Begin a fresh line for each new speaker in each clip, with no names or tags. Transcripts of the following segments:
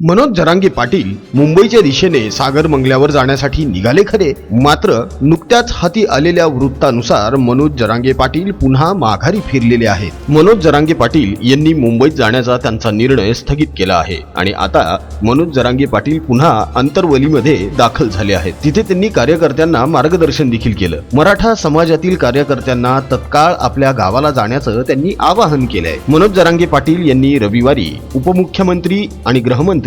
मनोज जरांगे पाटील मुंबईच्या दिशेने सागर मंगल्यावर जाण्यासाठी निघाले खरे. मात्र नुकत्याच हाती आलेल्या वृत्तानुसार मनोज जरांगे पाटील पुन्हा माघारी फिरलेले आहेत. मनोज जरांगे पाटील यांनी मुंबईत जाण्याचा त्यांचा निर्णय स्थगित केला आहे आणि आता मनोज जरांगे पाटील पुन्हा अंतरवलीमध्ये दाखल झाले आहेत. तिथे त्यांनी कार्यकर्त्यांना मार्गदर्शन देखील केलं. मराठा समाजातील कार्यकर्त्यांना तत्काळ आपल्या गावाला जाण्याचं त्यांनी आवाहन केलंय. मनोज जरांगे पाटील यांनी रविवारी उपमुख्यमंत्री आणि गृहमंत्री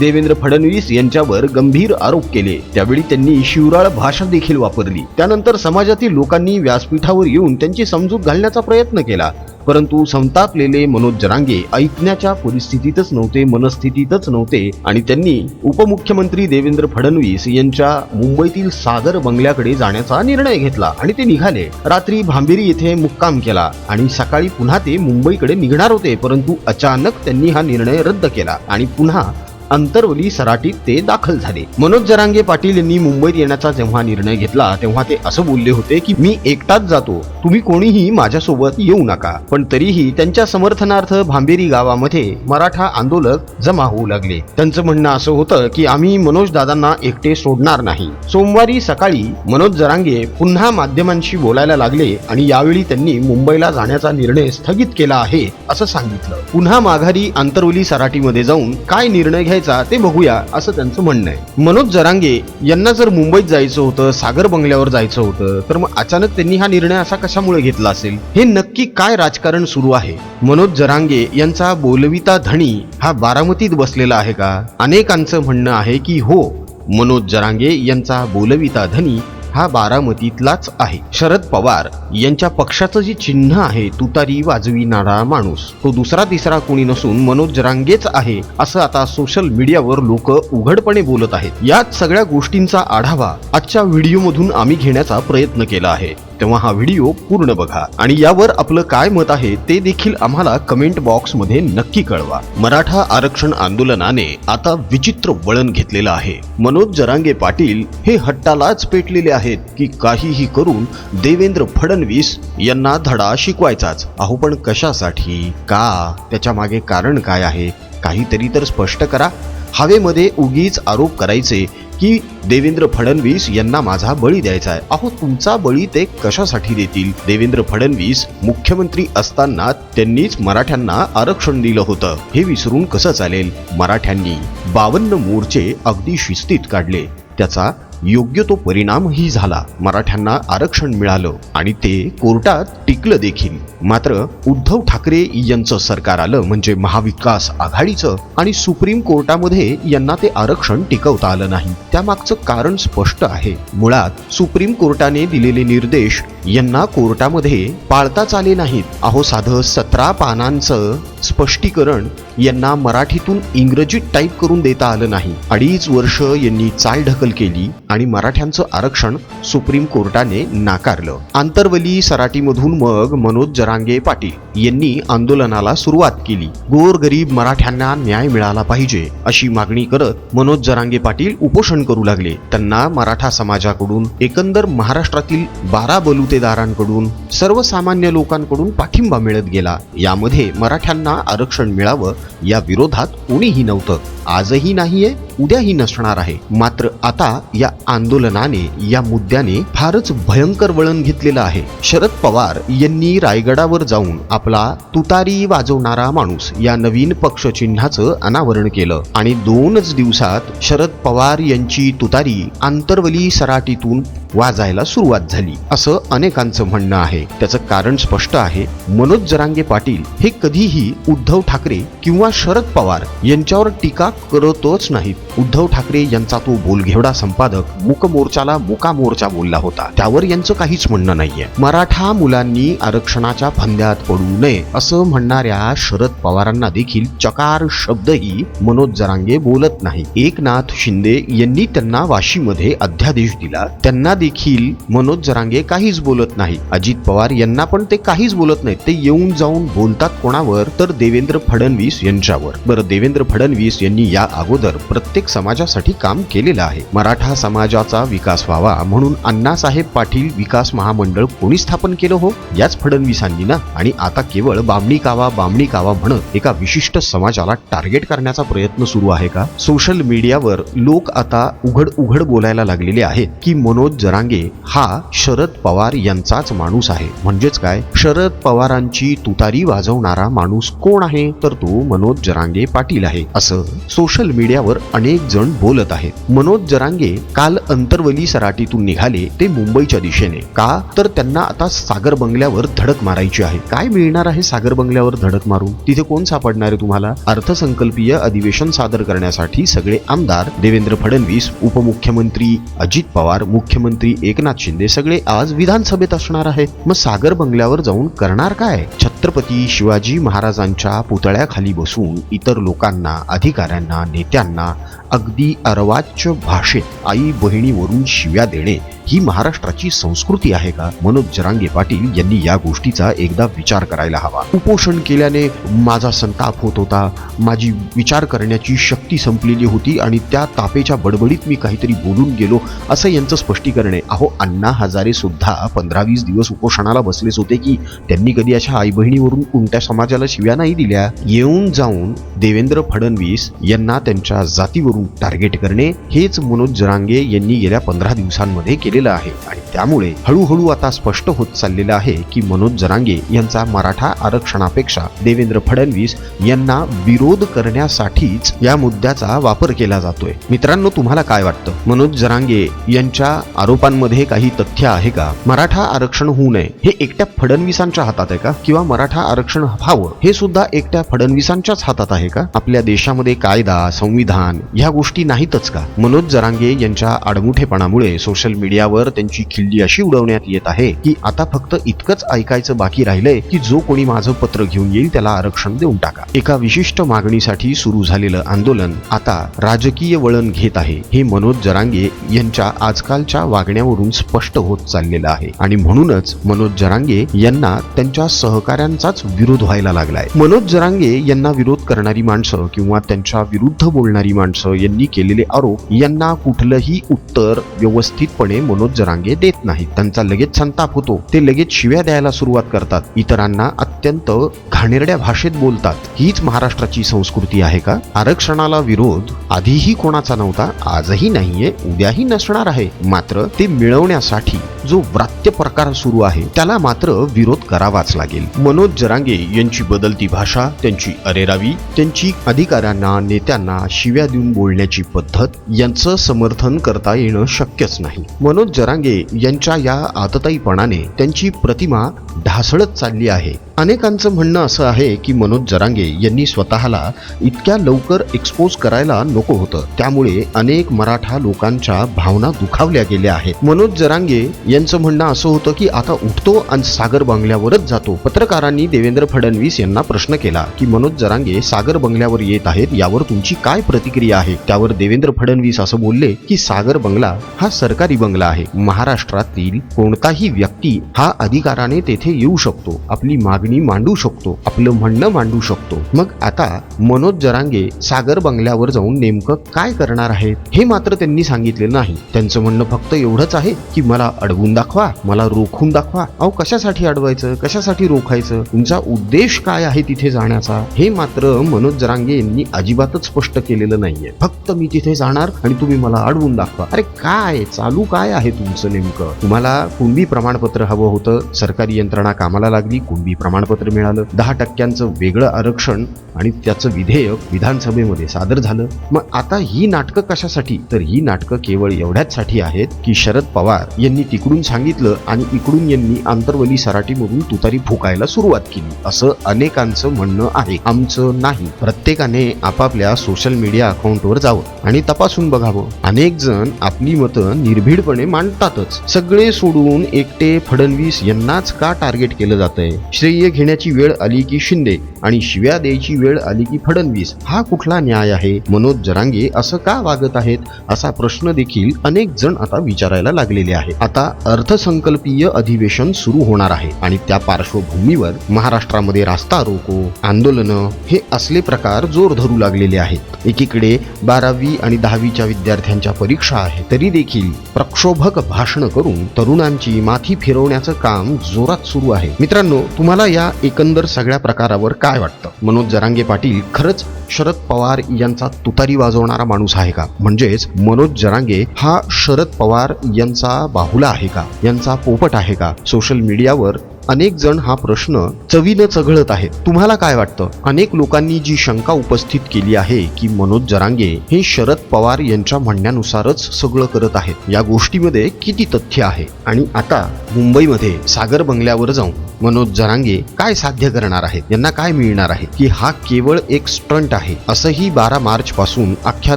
देवेंद्र फडणवीस यांच्यावर गंभीर आरोप केले. त्यावेळी त्यांनी शिवराळ भाषा देखील वापरली. त्यानंतर समाजातील लोकांनी व्यासपीठावर येऊन त्यांची समजूत घालण्याचा प्रयत्न केला. परंतु संतापलेले मनोज जरांगे ऐकण्याच्या परिस्थितीतच नव्हते मनस्थितीतच नव्हते आणि त्यांनी उपमुख्यमंत्री देवेंद्र फडणवीस यांच्या मुंबईतील सागर बंगल्याकडे जाण्याचा निर्णय घेतला आणि ते निघाले. रात्री भांबेरी येथे मुक्काम केला आणि सकाळी पुन्हा ते मुंबईकडे निघणार होते परंतु अचानक त्यांनी हा निर्णय रद्द केला आणि पुन्हा अंतरवली सराटीत ते दाखल झाले. मनोज जरांगे पाटील यांनी मुंबईत येण्याचा जेव्हा निर्णय घेतला तेव्हा ते असं बोलले होते की मी एकटाच जातो. तुम्ही कोणीही माझ्यासोबत येऊ नका. पण तरीही त्यांच्या समर्थनार्थ भांबेरी गावामध्ये मराठा आंदोलक जमा होऊ लागले. त्यांचं म्हणणं असं होतं की आम्ही मनोज दादांना एकटे सोडणार नाही. सोमवारी सकाळी मनोज जरांगे पुन्हा माध्यमांशी बोलायला लागले आणि यावेळी त्यांनी मुंबईला जाण्याचा निर्णय स्थगित केला आहे असं सांगितलं. पुन्हा माघारी आंतरवली सराटीमध्ये जाऊन काय निर्णय घ्यायचा ते बघूया असं त्यांचं म्हणणं आहे. मनोज जरांगे यांना जर मुंबईत जायचं होतं सागर बंगल्यावर जायचं होतं तर मग अचानक त्यांनी हा निर्णय असा कशामुळे घेतला असेल? हे नक्की काय राजकारण सुरू आहे? मनोज जरांगे यांचा बोलविता धणी हा बारामतीत बसलेला आहे का? अनेकांचं म्हणणं आहे की हो मनोज जरांगे यांचा बोलविता धनी हा बारामतीतलाच आहे. शरद पवार यांच्या पक्षाचं जे चिन्ह आहे तुतारी वाजविणारा माणूस. तो दुसरा तिसरा कोणी नसून मनोज जरांगेच आहे असं आता सोशल मीडियावर लोक उघडपणे बोलत आहेत. याच सगळ्या गोष्टींचा आढावा आजच्या व्हिडिओमधून आम्ही घेण्याचा प्रयत्न केला आहे. तेव्हा हा व्हिडिओ पूर्ण बघा. आणि यावर आपलं काय मत आहे ते देखील आम्हाला कमेंट बॉक्समध्ये नक्की कळवा. मराठा आरक्षण आंदोलनाने आता विचित्र वळण घेतलेलं आहे. मनोज जरांगे पाटील हे हट्टालाच पेटलेले आहेत की काहीही करून देवेंद्र फडणवीस यांना धडा शिकवायचाच. अहो पण कशासाठी? का? त्याच्यामागे कारण काय आहे? काहीतरी तर स्पष्ट करा. हवेमध्ये उगीच आरोप करायचे की देवेंद्र फडणवीस यांना माझा बळी द्यायचा आहे. अहो तुमचा बळी ते कशासाठी देतील? देवेंद्र फडणवीस मुख्यमंत्री असताना त्यांनीच मराठ्यांना आरक्षण दिलं होतं. हे विसरून कसं चालेल? मराठ्यांनी बावन्न मोर्चे अगदी शिस्तीत काढले. त्याचा योग्य तो परिणामही झाला. मराठ्यांना आरक्षण मिळालं आणि ते कोर्टात टिकलं देखील. मात्र उद्धव ठाकरे यांचं सरकार आलं म्हणजे महाविकास आघाडीचं आणि सुप्रीम कोर्टामध्ये यांना ते आरक्षण टिकवता आलं नाही. त्यामागचं कारण स्पष्ट आहे. मुळात सुप्रीम कोर्टाने दिलेले निर्देश यांना कोर्टामध्ये पाळताच आले नाहीत. अहो साधं सतरा पानांचं स्पष्टीकरण यांना मराठीतून इंग्रजीत टाईप करून देता आलं नाही. अडीच वर्ष यांनी चाल ढकल केली आणि मराठ्यांचं आरक्षण सुप्रीम कोर्टाने नाकारलं. आंतरवली सराटीमधून मग मनोज जरांगे पाटील. यांनी आंदोलनाला सुरुवात केली. गोरगरीब मराठ्यांना न्याय मिळाला पाहिजे अशी मागणी करत मनोज जरांगे पाटील उपोषण करू लागले. त्यांना मराठा समाजाकडून एकंदर महाराष्ट्रातील बारा बलुतेदारांकडून सर्वसामान्य लोकांकडून पाठिंबा मिळत गेला. यामध्ये मराठ्यांना आरक्षण मिळावं या विरोधात कोणीही नव्हतं. आजही नाहीये उद्याही नसणार आहे. मात्र आता या आंदोलनाने या मुद्द्याने फारच भयंकर वळण घेतलेलं आहे. शरद पवार यांनी रायगडावर जाऊन आपला तुतारी वाजवणारा माणूस या नवीन पक्ष चिन्हाचं अनावरण केलं आणि दोनच दिवसात शरद पवार यांची तुतारी आंतरवली सराटीतून वाजायला सुरुवात झाली. असं अनेकांचं म्हणणं आहे. त्याचं कारण स्पष्ट आहे. मनोज जरांगे पाटील हे कधीही उद्धव ठाकरे किंवा शरद पवार यांच्यावर टीका करतच नाहीत. उद्धव ठाकरे यांचा तो बोलघेवडा संपादक मुक मोर्चाला मुका मोर्चा बोलला होता. त्यावर यांचं काहीच म्हणणं नाहीये. मराठा मुलांनी आरक्षणाच्या फंद्यात पडू नये असं म्हणणाऱ्या शरद पवारांना देखील चकार शब्दही मनोज जरांगे बोलत नाही. एकनाथ शिंदे यांनी त्यांना वाशीमध्ये अध्यादेश दिला. त्यांना देखील मनोज जरांगे काहीच बोलत नाही. अजित पवार यांना पण ते काहीच बोलत नाहीत. ते येऊन जाऊन बोलतात कोणावर? तर देवेंद्र फडणवीस यांच्यावर. बरं देवेंद्र फडणवीस यांनी या अगोदर प्रत्येक समाजासाठी काम केलेलं आहे. मराठा समाजाचा विकास व्हावा म्हणून अण्णासाहेब पाटील विकास महामंडळ कोणी स्थापन केलं हो? याच फडणवीसांनी ना? आणि आता केवळ बामणी कावा बामणी कावा म्हणत एका विशिष्ट समाजाला टार्गेट करण्याचा प्रयत्न सुरू आहे का? सोशल मीडियावर लोक आता उघड उघड बोलायला लागलेले आहेत की मनोज जरांगे हा शरद पवार यांचाच माणूस आहे. म्हणजेच काय? शरद पवारांची तुतारी वाजवणारा माणूस कोण आहे? तर तो मनोज जरांगे पाटील आहे. असं सोशल मीडियावर अनेक जण बोलत आहेत. मनोज जरांगे काल अंतरवली सराटीतून निघाले ते मुंबईच्या दिशेने. का? तर त्यांना आता सागर बंगल्यावर धडक मारायची आहे. काय मिळणार आहे सागर बंगल्यावर धडक मारून? तिथे कोण सापडणार आहे तुम्हाला? अर्थसंकल्पीय अधिवेशन सादर करण्यासाठी सगळे आमदार देवेंद्र फडणवीस उपमुख्यमंत्री अजित पवार मुख्यमंत्री एकनाथ शिंदे सगळे आज विधानसभेत असणार आहेत. मग सागर बंगल्यावर जाऊन करणार काय? छत्रपती शिवाजी महाराजांच्या पुतळ्याखाली बसून इतर लोकांना अधिकाऱ्यांना नेत्यांना अगदी अर्वाच्य भाषेत आई बहिणीवरून शिव्या देणे ही महाराष्ट्राची संस्कृती आहे का? मनोज जरांगे पाटील यांनी या गोष्टीचा एकदा विचार करायला हवा. उपोषण केल्याने माझा संताप होत होता. माझी विचार करण्याची शक्ती संपलेली होती आणि त्या तापेच्या बडबडीत मी काहीतरी बोलून गेलो असं यांचं स्पष्टीकरण करणे. अहो अण्णा हजारे सुद्धा पंधरा वीस दिवस उपोषणाला बसलेच होते की त्यांनी कधी अशा आई बहिणीवरून कोणत्या समाजाला शिव्या नाही दिल्या? येऊन जाऊन देवेंद्र फडणवीस यांना त्यांच्या जातीवरून टार्गेट करणे हेच मनोज जरांगे यांनी गेल्या पंधरा दिवसांमध्ये केलेलं आहे. आणि त्यामुळे हळूहळू आता स्पष्ट होत चाललेलं आहे की मनोज जरांगे यांचा मराठा आरक्षणापेक्षा देवेंद्र फडणवीस यांना विरोध करण्यासाठीच या मुद्द्याचा वापर केला जातोय. मित्रांनो तुम्हाला काय वाटतं? मनोज जरांगे यांच्या आरोपांमध्ये काही तथ्य आहे का? मराठा आरक्षण होऊ नये हे एकट्या फडणवीसांच्या हातात आहे का? किंवा मराठा आरक्षण व्हावं हे सुद्धा एकट्या फडणवीसांच्याच हातात आहे का? आपल्या देशामध्ये कायदा संविधान ह्या गोष्टी नाहीतच का? मनोज जरांगे यांच्या आडमुठेपणामुळे सोशल मीडियावर त्यांची खिल्ली अशी उडवण्यात येत आहे की आता फक्त इतकंच ऐकायचं बाकी राहिलंय की जो कोणी माझं पत्र घेऊन येईल त्याला आरक्षण देऊन टाका. एका विशिष्ट मागणीसाठी सुरू झालेलं आंदोलन आता राजकीय वळण घेत आहे हे मनोज जरांगे यांच्या आजकालच्या वागण्यावरून स्पष्ट होत चाललेलं आहे. आणि म्हणूनच मनोज जरांगे यांना त्यांच्या सहकाऱ्यांचाच विरोध व्हायला लागलाय. मनोज जरांगे यांना विरोध करणारी माणसं किंवा त्यांच्या विरुद्ध बोलणारी माणसं यांनी केलेले आरोप यांना कुठलंही उत्तर व्यवस्थितपणे मनोज जरांगे देत नाहीत त्यांचा लगेच संताप होतो. ते लगेच शिव्या द्यायला सुरुवात करतात. इतरांना अत्यंत घाणेरड्या भाषेत बोलतात. हीच महाराष्ट्राची संस्कृती आहे का? आरक्षणाला विरोध आधीही कोणाचा नव्हता आजही नाहीये उद्याही नसणार आहे. मात्र ते मिळवण्यासाठी जो व्रात्य प्रकार सुरू आहे त्याला मात्र विरोध करावाच लागेल. मनोज जरांगे यांची बदलती भाषा त्यांची अरेरावी त्यांची अधिकाऱ्यांना नेत्यांना शिव्या देऊन बोलण्याची पद्धत यांचं समर्थन करता येणं शक्यच नाही. मनोज जरांगे यांच्या या आतताईपणाने त्यांची प्रतिमा ढासळत चालली आहे. अनेकांचं म्हणणं असं आहे की मनोज जरांगे यांनी स्वतःला इतक्या लवकर एक्सपोज करायला नको होतं. त्यामुळे अनेक मराठा लोकांच्या भावना दुखावल्या गेल्या आहेत. मनोज जरांगे यांचं म्हणणं असं होतं की आता उठतो आणि सागर बंगल्यावरच जातो. पत्रकारांनी देवेंद्र फडणवीस यांना प्रश्न केला की मनोज जरांगे सागर बंगल्यावर येत आहेत यावर तुमची काय प्रतिक्रिया आहे? त्यावर देवेंद्र फडणवीस असं बोलले की सागर बंगला हा सरकारी बंगला आहे. महाराष्ट्र महाराष्ट्रातील कोणताही व्यक्ती हा अधिकाराने तेथे येऊ शकतो आपली मागणी मांडू शकतो आपलं म्हणणं मांडू शकतो. मग आता मनोज जरांगे सागर बंगल्यावर जाऊन नेमकं काय करणार आहेत हे मात्र त्यांनी सांगितले नाही. त्यांचं म्हणणं फक्त एवढंच आहे की मला अडवून दाखवा मला रोखून दाखवा. अहो कशासाठी अडवायचं कशासाठी रोखायचं तुमचा उद्देश काय आहे तिथे जाण्याचा हे मात्र मनोज जरांगे यांनी अजिबातच स्पष्ट केलेलं नाहीये. फक्त मी तिथे जाणार आणि तुम्ही मला अडवून दाखवा. अरे काय चालू काय आहे तुमचं नेमकं? तुम्हाला कुणबी प्रमाणपत्र हवं होतं सरकारी यंत्रणा कामाला लागली कुणबी प्रमाणपत्र मिळालं. दहा टक्क्यांचं वेगळं आरक्षण आणि त्याचं विधेयक विधानसभेमध्ये सादर झालं. मग आता ही नाटकं कशासाठी? तर ही नाटकं केवळ एवढ्याचसाठी आहेत की शरद पवार यांनी तिकडून सांगितलं आणि इकडून यांनी आंतरवली सराटीमधून तुतारी फुकायला सुरुवात केली. असं अनेकांचं म्हणणं आहे. आमचं नाही. प्रत्येकाने आपापल्या सोशल मीडिया अकाउंटवर जावं आणि तपासून बघावं. अनेक जण आपली मतं निर्भीडपणे मांडतातच. सगळे सोडून एकटे फडणवीस यांनाच का टार्गेट केलं जातंय? श्रेय घेण्याची वेळ आली की शिंदे? आणि शिव्या द्यायची वेळ आली की फडणवीस हा कुठला न्याय आहे? मनोज जरांगे असं का वागत आहेत? असा प्रश्न देखील अनेक जण आता विचारायला लागलेले आहे. आता अर्थसंकल्पीय अधिवेशन सुरू होणार आहे आणि त्या पार्श्वभूमीवर महाराष्ट्रामध्ये रास्ता रोको आंदोलनं हे असले प्रकार जोर धरू लागलेले आहेत. एकीकडे बारावी आणि दहावीच्या विद्यार्थ्यांच्या परीक्षा आहे तरी देखील प्रक्षोभक भाषण करून तरुणांची माथी फिरवण्याचं काम जोरात सुरू आहे. मित्रांनो तुम्हाला या एकंदर सगळ्या प्रकारावर काय वाटतं? मनोज जरांगे पाटील खरंच शरद पवार यांचा तुतारी वाजवणारा माणूस आहे का? म्हणजेच मनोज जरांगे हा शरद पवार यांचा बाहुला आहे का? यांचा पोपट आहे का? सोशल मीडियावर अनेक जण हा प्रश्न चवीनं चघळत आहेत. तुम्हाला काय वाटतं? अनेक लोकांनी जी शंका उपस्थित केली आहे की मनोज जरांगे हे शरद पवार यांच्या म्हणण्यानुसारच सगळं करत आहेत. या गोष्टीमध्ये किती तथ्य आहे? आणि आता मुंबईमध्ये सागर बंगल्यावर जाऊन मनोज जरांगे काय साध्य करणार आहेत? यांना काय मिळणार आहे? की हा केवळ एक स्टंट आहे असंही बारा मार्च पासून अख्ख्या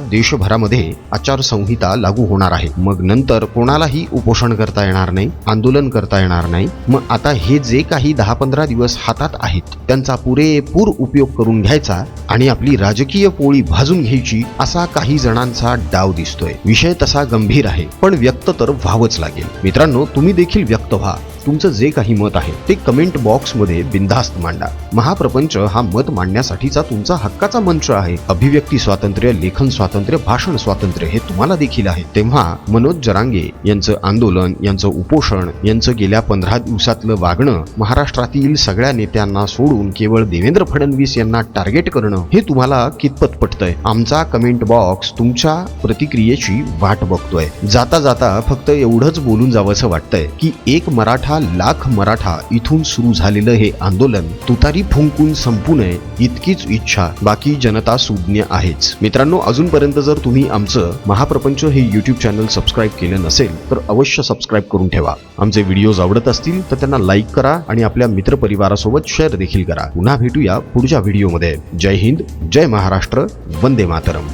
देशभरामध्ये आचारसंहिता लागू होणार आहे. मग नंतर कोणालाही उपोषण करता येणार नाही आंदोलन करता येणार नाही. मग आता हे जे काही दहा पंधरा दिवस हातात आहेत त्यांचा पुरेपूर उपयोग करून घ्यायचा आणि आपली राजकीय पोळी भाजून घ्यायची असा काही जणांचा डाव दिसतोय. विषय तसा गंभीर आहे पण व्यक्त तर व्हावंच लागेल. मित्रांनो तुम्ही देखील व्यक्त व्हा. तुमचं जे काही मत आहे ते कमेंट बॉक्समध्ये बिनधास्त मांडा. महाप्रपंच हा मत मांडण्यासाठीचा तुमचा हक्काचा मंच आहे. अभिव्यक्ती स्वातंत्र्य लेखन स्वातंत्र्य भाषण स्वातंत्र्य हे तुम्हाला देखील आहे. तेव्हा मनोज जरांगे यांचं आंदोलन यांचं उपोषण यांचं गेल्या पंधरा दिवसातलं वागणं महाराष्ट्रातील सगळ्या नेत्यांना सोडून केवळ देवेंद्र फडणवीस यांना टार्गेट करणं हे तुम्हाला कितपत पटतंय? आमचा कमेंट बॉक्स तुमच्या प्रतिक्रियेची वाट बघतोय. जाता जाता फक्त एवढंच बोलून जावंसं वाटतंय की एक मराठा लाख मराठा इथून सुरू झालेलं हे आंदोलन तुतारी फुंकून संपू नये इतकीच इच्छा बाकी जनता सुज्ञ आहेच. मित्रांनो अजूनपर्यंत जर तुम्ही आमचं महाप्रपंच हे युट्यूब चॅनल सबस्क्राईब केलं नसेल तर अवश्य सबस्क्राईब करून ठेवा. आमचे व्हिडिओज आवडत असतील तर त्यांना लाईक करा आणि आपल्या मित्रपरिवारासोबत शेअर देखील करा. पुन्हा भेटूया पुढच्या व्हिडिओमध्ये जय हिंद जय महाराष्ट्र वंदे मातरम.